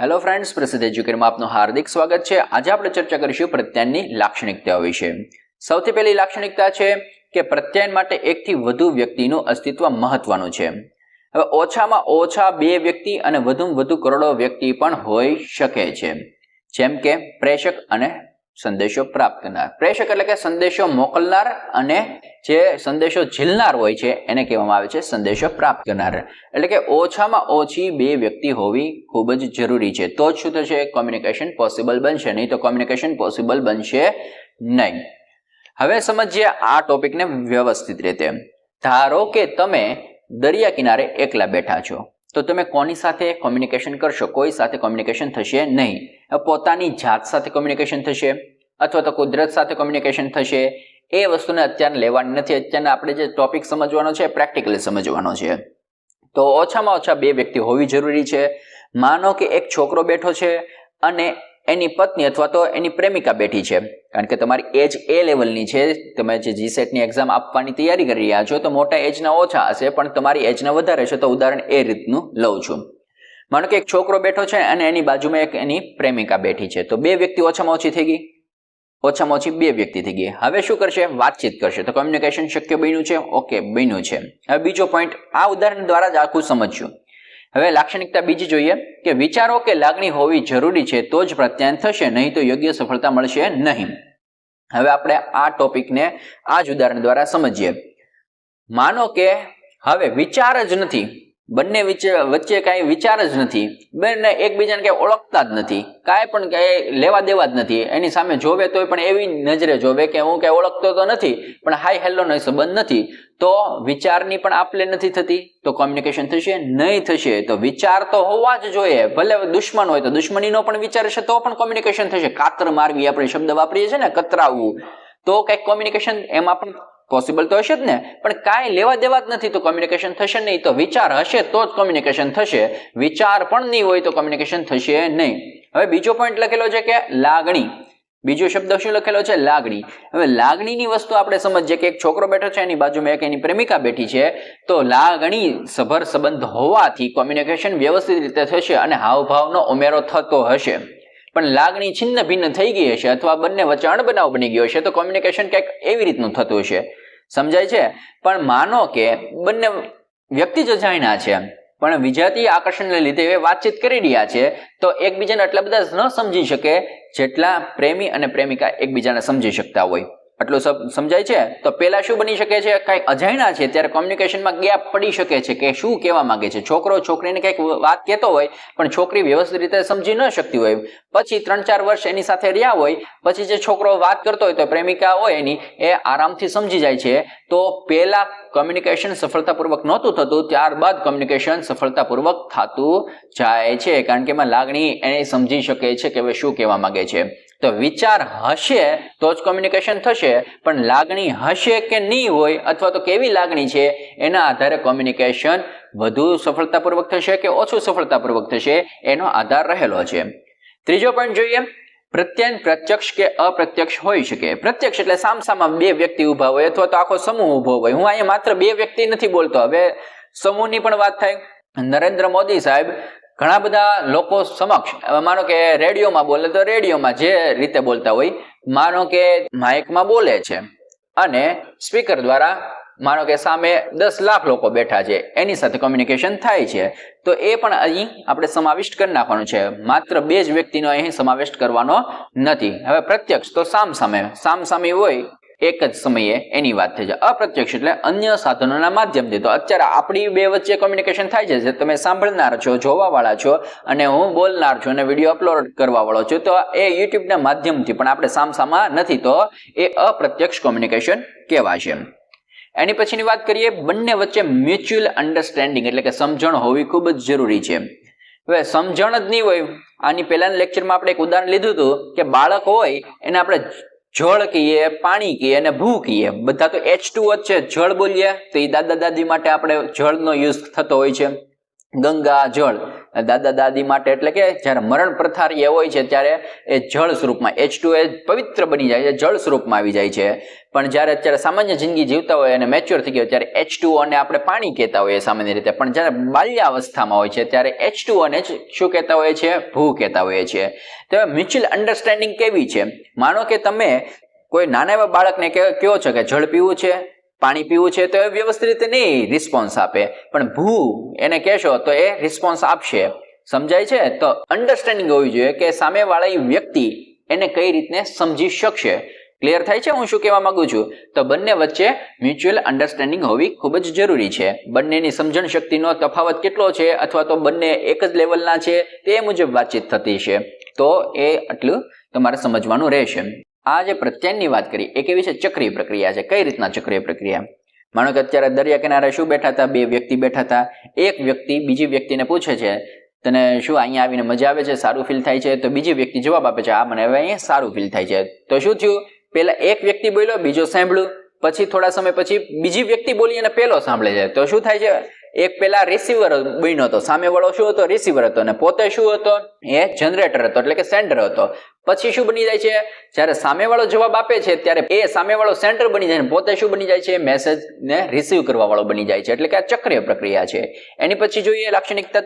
Hello friends પ્રસિદ્ધ એજ્યુકેટમાં આપનું હાર્દિક સ્વાગત છે. આજે આપણે ચર્ચા કરીશું પ્રત્યાયનની લાક્ષણિકતાઓ વિશે. સૌથી પહેલી લાક્ષણિકતા છે કે પ્રત્યાયન માટે એકથી વધુ વ્યક્તિનું અસ્તિત્વ મહત્વનું છે. હવે ઓછામાં ઓછા બે વ્યક્તિ અને વધુમાં વધુ કરોડો વ્યક્તિ પણ હોઈ શકે છે. જેમ કે પ્રેષક અને સંદેશો પ્રાપ્ત કરનાર. પ્રેષક એટલે કે સંદેશો મોકલનાર અને જે સંદેશો ઝીલનાર હોય છે, એને કહેવામાં આવે છે સંદેશો પ્રાપ્ત કરનાર. એટલે કે ઓછામાં ઓછી બે વ્યક્તિ હોવી ખૂબ જ જરૂરી છે. તો જ શું થશે? કોમ્યુનિકેશન પોસિબલ બનશે. નહીં તો કોમ્યુનિકેશન પોસિબલ બનશે નહીં. હવે સમજીએ આ ટોપિકને વ્યવસ્થિત રીતે. ધારો કે તમે દરિયા કિનારે એકલા બેઠા છો. તો તમે કોની સાથે કોમ્યુનિકેશન કરશો? કોઈ સાથે કોમ્યુનિકેશન થશે નહીં. પોતાની જાત સાથે કોમ્યુનિકેશન થશે અથવા તો કુદરત સાથે કોમ્યુનિકેશન થશે. એ વસ્તુને અત્યારે લેવાની નથી. અત્યારે આપણે જે ટોપિક સમજવાનો છે પ્રેક્ટિકલી સમજવાનો છે. તો ઓછામાં ઓછા બે વ્યક્તિ હોવી જરૂરી છે. માનો કે એક છોકરો બેઠો છે અને એની પત્ની અથવા તો એની પ્રેમિકા બેઠી છે. કારણ કે તમારી એજ એ લેવલની છે. તમે જે જી સેટની એક્ઝામ આપવાની તૈયારી કરી રહ્યા છો તો મોટા એજના ઓછા હશે, પણ તમારી એજના વધારે છે તો ઉદાહરણ એ રીતનું લઉં છું. માનો કે એક છોકરો બેઠો છે અને એની બાજુમાં એક એની પ્રેમિકા બેઠી છે. તો બે વ્યક્તિ ઓછામાં ઓછી થઈ ગઈ? ઓછામાં ઓછી બે વ્યક્તિ થઈ ગઈ. હવે શું કરશે? વાતચીત કરશે. તો કોમ્યુનિકેશન શક્ય બન્યું છે? ઓકે બન્યું છે. હવે બીજો પોઈન્ટ આ ઉદાહરણ દ્વારા જ આખું સમજશું. હવે લાક્ષણિકતા બીજી જોઈએ કે વિચારો કે લાગણી હોવી જરૂરી છે તો જ પ્રત્યાયન થશે, નહીં તો યોગ્ય સફળતા મળશે નહીં. હવે આપણે આ ટોપિકને આ જ ઉદાહરણ દ્વારા સમજીએ. માનો કે હવે વિચાર જ નથી. બંને વચ્ચે કાંઈ વિચાર જ નથી. બંને એકબીજાને કાંઈ ઓળખતા જ નથી. કાંઈ પણ કાંઈ લેવા દેવા જ નથી. એની સામે જોવે તોય પણ એવી નજરે જોવે કે હું કાંઈ ઓળખતો તો નથી, પણ હાઈ હેલોનો સંબંધ નથી. તો વિચારની પણ આપલે નથી થતી. તો કોમ્યુનિકેશન થશે? નહીં થશે. તો વિચાર તો હોવા જ જોઈએ. ભલે દુશ્મન હોય તો દુશ્મનીનો પણ વિચાર હશે, તો પણ કોમ્યુનિકેશન થશે. કાતર મારવી આપણે શબ્દ વાપરીએ છીએ ને કતરાવવું તો કંઈક કોમ્યુનિકેશન એમાં પણ પોસિબલ તો હશે જ ને. પણ કાંઈ લેવા દેવા જ નથી તો કોમ્યુનિકેશન થશે નહીં. તો વિચાર હશે તો જ કોમ્યુનિકેશન થશે. વિચાર પણ નહીં હોય તો કોમ્યુનિકેશન થશે નહીં. હવે બીજો પોઈન્ટ લખેલો છે કે લાગણી. બીજો શબ્દ શું લખેલો છે? લાગણી. હવે લાગણીની વસ્તુ આપણે સમજીએ કે એક છોકરો બેઠો છે, એની બાજુમાં એક એની પ્રેમિકા બેઠી છે. તો લાગણી સભર સંબંધ હોવાથી કોમ્યુનિકેશન વ્યવસ્થિત રીતે થશે અને હાવભાવનો ઉમેરો થતો હશે. પણ લાગણી છિન્ન ભિન્ન થઈ ગઈ હશે અથવા બંને વચ્ચે અણબનાવ બની ગયો હશે, તો કોમ્યુનિકેશન કંઈક એવી રીતનું થતું હશે. સમજાય છે? પણ માનો કે બંને વ્યક્તિ જ જાણ્યા છે, પણ વિજાતીય આકર્ષણને લીધે એ વાતચીત કરી રહ્યા છે, તો એકબીજાને એટલા બધા ન સમજી શકે જેટલા પ્રેમી અને પ્રેમિકા એકબીજાને સમજી શકતા હોય. આટલું સમજાય છે? તો પેલા શું બની શકે છે? કઈ અજાણ્યા છે? ત્યારે કોમ્યુનિકેશનમાં ગેપ પડી શકે છે કે શું કહેવા માંગે છે? છોકરો છોકરીને કંઈક વાત કહેતો હોય, પણ છોકરી વ્યવસ્થિત રીતે સમજી ન શકતી હોય. પછી ત્રણ ચાર વર્ષ એની સાથે રહ્યા હોય, પછી જે છોકરો વાત કરતો હોય, તો પ્રેમિકા હોય એની, એ આરામથી સમજી જાય છે. તો પહેલાં કોમ્યુનિકેશન સફળતાપૂર્વક નહોતું થતું, ત્યારબાદ કોમ્યુનિકેશન સફળતાપૂર્વક થતું જાય છે. કારણ કે એમાં લાગણી એને સમજી શકે છે કે હવે શું કહેવા માંગે છે. તો વિચાર હશે તો જ કોમ્યુનિકેશન થશે, પણ લાગણી હશે કે નહીં હોય અથવા તો કેવી લાગણી છે, એના આધારે કોમ્યુનિકેશન વધુ સફળતાપૂર્વક થશે કે ઓછું સફળતાપૂર્વક થશે, એનો આધાર રહેલો છે. ત્રીજો પોઈન્ટ જોઈએ, પ્રત્યયન પ્રત્યક્ષ કે અપ્રત્યક્ષ હોઈ શકે. પ્રત્યક્ષ એટલે સામસામા બે વ્યક્તિ ઊભા હોય અથવા તો આખો સમૂહ ઊભો હોય. હું અહીંયા માત્ર બે વ્યક્તિ નથી બોલતો. હવે સમૂહની પણ વાત થાય. નરેન્દ્ર મોદી સાહેબ ઘણા બધા લોકો સમક્ષ માનો કે રેડિયોમાં બોલે તો રેડિયોમાં જે રીતે બોલતા હોય, માનો કે માઇકમાં બોલે છે. અને સ્પીકર દ્વારા માનો કે સામે દસ લાખ લોકો બેઠા છે, એની સાથે કોમ્યુનિકેશન થાય છે. તો એ પણ અહીં આપણે સમાવિષ્ટ કરી નાખવાનું છે. માત્ર બે જ વ્યક્તિનો અહીં સમાવેશ કરવાનો નથી. હવે પ્રત્યક્ષ તો સામ સામે સામ સામે હોય એક જ સમયે એની વાત થઈ જાય. અપ્રત્યક્ષ એટલે અન્ય સાધનોના માધ્યમથી. તો અત્યારે આપણી બે વચ્ચે કોમ્યુનિકેશન થાય છે. તમે સાંભળનાર છો, જોવાવાળા છો, અને હું બોલનાર છું, અને વીડિયો અપલોડ કરવાવાળો છું, તો એ યુટ્યુબના માધ્યમથી પણ આપણે સામસામાં નથી. તો એ અપ્રત્યક્ષ કોમ્યુનિકેશન કહેવાશે. એની પછીની વાત કરીએ, બંને વચ્ચે મ્યુચ્યુઅલ અન્ડરસ્ટેન્ડિંગ એટલે કે સમજણ હોવી ખૂબ જ જરૂરી છે. હવે સમજણ જ નહીં હોય. આની પહેલાના લેક્ચરમાં આપણે એક ઉદાહરણ લીધું હતું કે બાળક હોય એને આપણે જળ કહીએ, પાણી કહીએ અને ભૂ કહીએ. બધા તો એચ ટુ જ છે. જળ બોલીએ તો એ દાદા દાદી માટે આપણે જળનો યુઝ થતો હોય છે. ગંગા, જળ. દાદા દાદી માટે એટલે કે જ્યારે મરણ પ્રથારી હોય છે ત્યારે એ જળ સ્વરૂપમાં એચ ટુ એ પવિત્ર બની જાય છે, જળ સ્વરૂપમાં આવી જાય છે. પણ જ્યારે અત્યારે સામાન્ય જિંદગી જીવતા હોય અને મેચ્યોર થઈ ગયો ત્યારે એચ ટુ અને આપણે પાણી કહેતા હોઈએ સામાન્ય રીતે. પણ જ્યારે બાલ્યાવસ્થામાં હોય છે, ત્યારે એચ ટુ અને શું કહેતા હોઈએ છીએ? ભૂ કહેતા હોઈએ છીએ. તો મ્યુચ્યુઅલ અન્ડરસ્ટેન્ડિંગ કેવી છે? માનો કે તમે કોઈ નાના એવા બાળકને કહો છો કે જળ પીવું છે? પાણી પીવું છે તો એ વ્યવસ્થિત નહીં રિસ્પોન્સ આપે. પણ ભૂ એને કહેશો તો એ રિસ્પોન્સ આપશે. સમજાય છે? તો અન્ડરસ્ટેન્ડિંગ હોવી જોઈએ કે સામેવાળા વ્યક્તિ એને કઈ રીતને સમજી શકશે. ક્લિયર થાય છે? હું શું કહેવા માંગુ છું? તો બંને વચ્ચે મ્યુચ્યુઅલ અન્ડરસ્ટેન્ડિંગ હોવી ખૂબ જ જરૂરી છે. બંનેની સમજણ શક્તિનો તફાવત કેટલો છે અથવા તો બંને એક જ લેવલના છે તે મુજબ વાતચીત થતી છે. તો એ આટલું તમારે સમજવાનું રહેશે. આ જે પ્રત્યાયનની વાત કરી એ કેવી છે? ચક્રીય પ્રક્રિયા છે. કઈ રીતના ચક્રીય પ્રક્રિયા? માનો કે અત્યારે દરિયા કિનારે શું બેઠા હતા? બે વ્યક્તિ બેઠા હતા. એક વ્યક્તિ બીજી વ્યક્તિને પૂછે છે, તને શું અહીંયા આવીને મજા આવે છે? સારું ફીલ થાય છે? તો બીજી વ્યક્તિ જવાબ આપે છે આ મને હવે અહીંયા સારું ફીલ થાય છે. તો શું થયું? પેલા એક વ્યક્તિ બોલ્યો, બીજો સાંભળ્યું. પછી થોડા સમય પછી બીજી વ્યક્તિ બોલી અને પેલો સાંભળે છે. તો શું થાય છે? એક પેલા રિસીવર બન્યો હતો. સામેવાળો શું હતો? રિસીવર હતો. અને પોતે શું હતો? એ જનરેટર હતો, એટલે કે સેન્ટર હતો. પછી શું બની જાય છે? જ્યારે સામેવાળો જવાબ આપે છે, ત્યારે એ સામેવાળો સેન્ટર બની જાય પોતે શું બની જાય છે? મેસેજને રિસીવ કરવા વાળો બની જાય છે. એટલે કે આ ચક્રીય પ્રક્રિયા છે. એની પછી જોઈએ લાક્ષણિકતા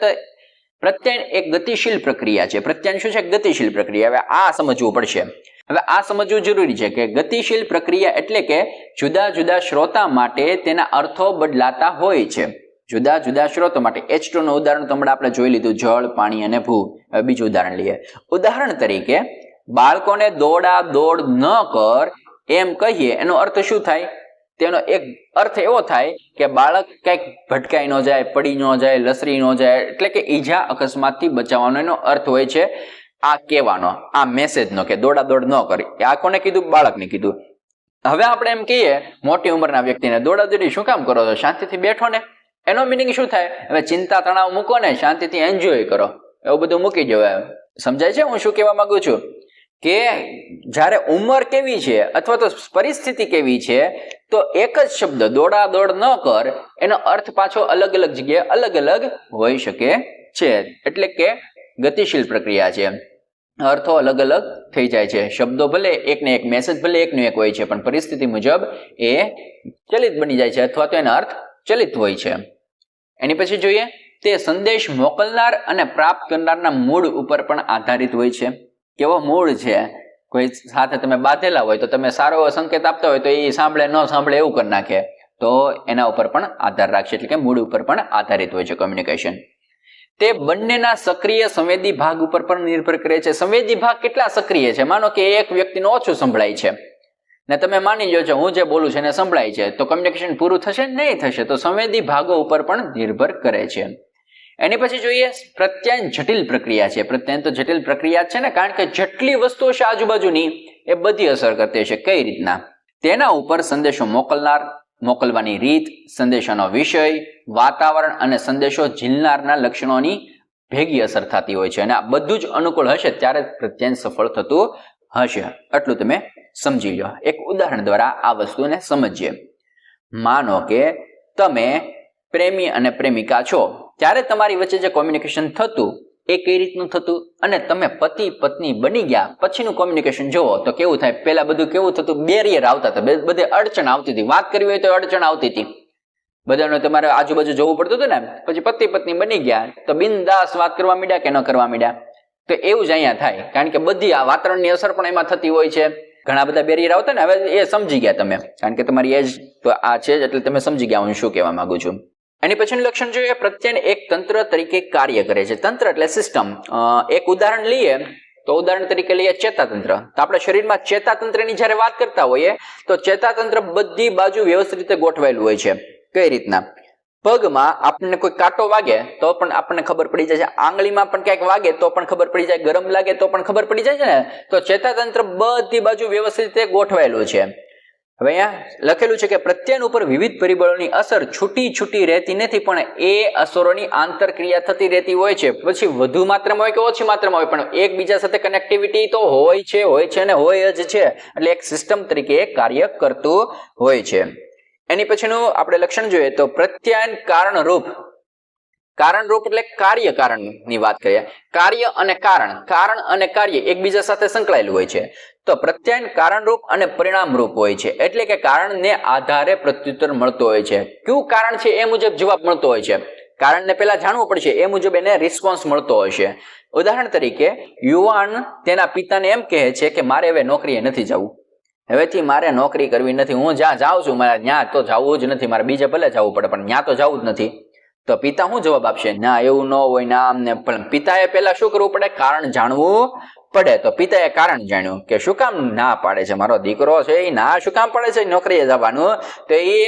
પ્રત્યાયન એક ગતિશીલ પ્રક્રિયા છે. પ્રત્યયન શું છે? ગતિશીલ પ્રક્રિયા. હવે આ સમજવું પડશે. હવે આ સમજવું જરૂરી છે કે ગતિશીલ પ્રક્રિયા એટલે કે જુદા જુદા શ્રોતા માટે તેના અર્થો બદલાતા હોય છે. જુદા જુદા સ્ત્રોતો માટે. એચનું ઉદાહરણ તો આપણે જોઈ લીધું. જળ, પાણી અને ભૂ. બીજું ઉદાહરણ લઈએ. ઉદાહરણ તરીકે બાળકોને દોડા દોડ ન કર એમ કહીએ, એનો અર્થ શું થાય? તેનો એક અર્થ એવો થાય કે બાળક કંઈક ભટકાઈ ન જાય, પડી ન જાય, લસરી ન જાય, એટલે કે ઈજા અકસ્માતથી બચાવવાનો એનો અર્થ હોય છે આ કહેવાનો, આ મેસેજનો કે દોડા દોડ ન કરી. આ કોને કીધું? બાળકને કીધું. હવે આપણે એમ કહીએ, મોટી ઉંમરના વ્યક્તિને દોડા દોડી શું કામ કરો છો? શાંતિથી બેઠો ને. એનો મિનિંગ શું થાય? હવે ચિંતા, તણાવ મૂકો ને, શાંતિથી એન્જોય કરો. એવું બધું મૂકી જવાય સમજાય છે? હું શું કહેવા માંગુ છું? કે જ્યારે ઉંમર કેવી છે અથવા તો પરિસ્થિતિ કેવી છે, તો એક જ શબ્દ દોડા દોડ ન કર, એનો અર્થ પાછો અલગ અલગ જગ્યાએ અલગ અલગ હોઈ શકે છે. એટલે કે ગતિશીલ પ્રક્રિયા છે. અર્થો અલગ અલગ થઈ જાય છે. શબ્દો ભલે એકને એક મેસેજ ભલે એકનો એક હોય છે, પણ પરિસ્થિતિ મુજબ એ ચલિત બની જાય છે અથવા તો એનો અર્થ ચલિત હોય છે. એની પછી જોઈએ, તે સંદેશ મોકલનાર અને પ્રાપ્ત કરનારના મૂળ ઉપર પણ આધારિત હોય છે. કેવો મૂળ છે? કોઈ સાથે તમે બાંધેલા હોય તો તમે સારો એવો સંકેત આપતા હોય તો એ સાંભળે, ન સાંભળે એવું કરી નાખે. તો એના ઉપર પણ આધાર રાખશે એટલે કે મૂળ ઉપર પણ આધારિત હોય છે કોમ્યુનિકેશન તે બંનેના સક્રિય સંવેદી ભાગ ઉપર પણ નિર્ભર કરે છે. સંવેદી ભાગ કેટલા સક્રિય છે? માનો કે એક વ્યક્તિને ઓછું સંભળાય છે. ને તમે માની લો છો, હું જે બોલું છું એને સંભળાય છે. તો કમ્યુનિકેશન પૂરું થશે? નહીં થશે. તો સંવેદી ભાગો ઉપર પણ નિર્ભર કરે છે. એની પછી જોઈએ, પ્રત્યાયન જટિલ પ્રક્રિયા છે. પ્રત્યાયન તો જટિલ પ્રક્રિયા છે ને, કારણ કે જેટલી વસ્તુઓ છે આજુબાજુની, એ બધી અસર કરતી હશે કઈ રીતના? તેના ઉપર સંદેશો મોકલનાર, મોકલવાની રીત, સંદેશાનો વિષય, વાતાવરણ અને સંદેશો ઝીલનારના લક્ષણોની ભેગી અસર થતી હોય છે. અને આ બધું જ અનુકૂળ હશે ત્યારે પ્રત્યાયન સફળ થતું હશે. આટલું તમે સમજી લો એક ઉદાહરણ દ્વારા આ વસ્તુને સમજીએ. માનો કે તમે પ્રેમી અને પ્રેમિકા છો. ત્યારે તમારી વચ્ચે જે કોમ્યુનિકેશન થતું, એ કઈ રીતનું થતું અને તમે પતિ, પત્ની બની ગયા, પછીનું કોમ્યુનિકેશન જુઓ તો કેવું થાય? પેલા બધું કેવું થતું? બેરિયર આવતા હતા. બધે અડચણ આવતી હતી. વાત કરવી હોય તો અડચણ આવતી હતી. બધાને તમારે આજુબાજુ જોવું પડતું હતું ને? પછી પતિ, પત્ની બની ગયા, તો બિનદાસ વાત કરવા માંડ્યા કે ન કરવા માંડ્યા? તો એવું જ અહીંયા થાય. કારણ કે બધી આ વાતાવરણની અસર પણ એમાં થતી હોય છે. ઘણા બધા બેરિયર આવતા ને, હવે એ સમજી ગયા તમે. કારણ કે તમારી એજ તો આ છે જ, એટલે તમે સમજી ગયા હું શું કહેવા માંગુ છું. એની પછીનું લક્ષણ જોઈએ પ્રત્યયન એક તંત્ર તરીકે કાર્ય કરે છે. તંત્ર એટલે સિસ્ટમ એક ઉદાહરણ લઈએ તો ઉદાહરણ તરીકે લઈએ ચેતાતંત્ર. તો આપણે શરીરમાં ચેતાતંત્રની જ્યારે વાત કરતા હોઈએ તો ચેતાતંત્ર બધી બાજુ વ્યવસ્થિત રીતે ગોઠવાયેલું હોય છે. કઈ રીતના? પગમાં આપણને કોઈ કાંટો વાગે તો પણ આપણને ખબર પડી જાય છે. આંગળીમાં પણ ક્યાંક વાગે તો પણ ખબર પડી જાય. ગરમ લાગે તો પણ ખબર પડી જાય છે ને? તો ચેતાતંત્ર બધી બાજુ વ્યવસ્થિત રીતે ગોઠવાયેલું છે. હવે અહીંયા લખેલું છે કે પ્રત્યયન ઉપર વિવિધ પરિબળોની અસર છૂટી છૂટી રહેતી નથી, પણ એ અસરોની આંતરક્રિયા થતી રહેતી હોય છે. પછી વધુ માત્રામાં હોય કે ઓછી માત્રામાં હોય, પણ એકબીજા સાથે કનેક્ટિવિટી તો હોય છે હોય છે અને હોય જ છે. એટલે એક સિસ્ટમ તરીકે કાર્ય કરતું હોય છે. એની પછીનું આપણે લક્ષણ જોઈએ તો પ્રત્યાયન કારણરૂપ. કારણરૂપ એટલે કાર્ય કારણની વાત કરીએ. કાર્ય અને કારણ. કારણ અને કાર્ય એકબીજા સાથે સંકળાયેલું હોય છે. તો પ્રત્યાયન કારણરૂપ અને પરિણામરૂપ હોય છે. એટલે કે કારણને આધારે પ્રત્યુત્તર મળતો હોય છે. કયું કારણ છે એ મુજબ જવાબ મળતો હોય છે. કારણને પહેલા જાણવું પડશે. એ મુજબ એને રિસ્પોન્સ મળતો હોય ઉદાહરણ તરીકે, યુવાન તેના પિતાને એમ કહે છે કે, મારે હવે નોકરીએ નથી જવું. હવેથી મારે નોકરી કરવી નથી. હું જ્યાં જાઉં છું, મારે ત્યાં તો જવું જ નથી. મારે બીજે ભલે જવું પડે, પણ ત્યાં તો જવું જ નથી. તો પિતા શું જવાબ આપશે? ના, એવું ન હોય, ના આમ ને પણ પિતાએ પહેલા શું કરવું પડે? કારણ જાણવું પડે તો પિતાએ કારણ જાણ્યું કે શું કામ ના પાડે છે? મારો દીકરો છે એ ના, શું કામ પાડે છે? નોકરીએ જવાનું. તો એ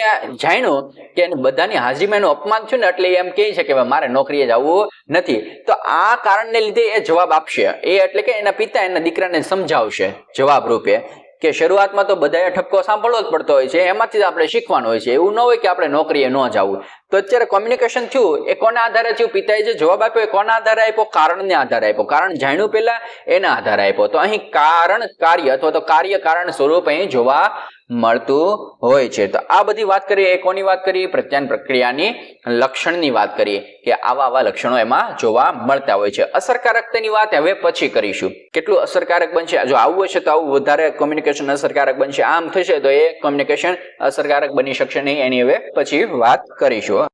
જાણ્યું કે બધાની હાજરીમાં એનું અપમાન થયું ને એટલે એમ કહે છે કે મારે નોકરીએ જવું નથી. તો આ કારણને લીધે એ જવાબ આપશે. એ એટલે કે એના પિતા એના દીકરાને સમજાવશે જવાબ રૂપે. કે શરૂઆતમાં તો બધાએ ઠપકો સાંભળવો જ પડતો હોય છે, એમાંથી જ આપણે શીખવાનું હોય છે. એવું ન હોય કે આપણે નોકરીએ ન જવું. તો અત્યારે કોમ્યુનિકેશન થયું, એ કોના આધારે થયું? પિતાએ જે જવાબ આપ્યો એ કોના આધારે આપ્યો? કારણને આધારે આપ્યો. કારણ જાણ્યું પહેલા, એના આધારે આપ્યો. તો અહીં કારણ, કાર્ય અથવા તો કાર્ય કારણ સ્વરૂપ અહીં જોવા મળતું હોય છે. તો આ બધી વાત કરીએ, એ કોની વાત કરીએ? પ્રત્યાન પ્રક્રિયાની લક્ષણની વાત કરીએ કે આવા આવા લક્ષણો એમાં જોવા મળતા હોય છે. અસરકારકતાની વાત હવે પછી કરીશું. કેટલું અસરકારક બનશે? જો આવું હશે તો આવું વધારે કોમ્યુનિકેશન અસરકારક બનશે. આમ થશે તો એ કોમ્યુનિકેશન અસરકારક બની શકશે નહીં. એની હવે પછી વાત કરીશું.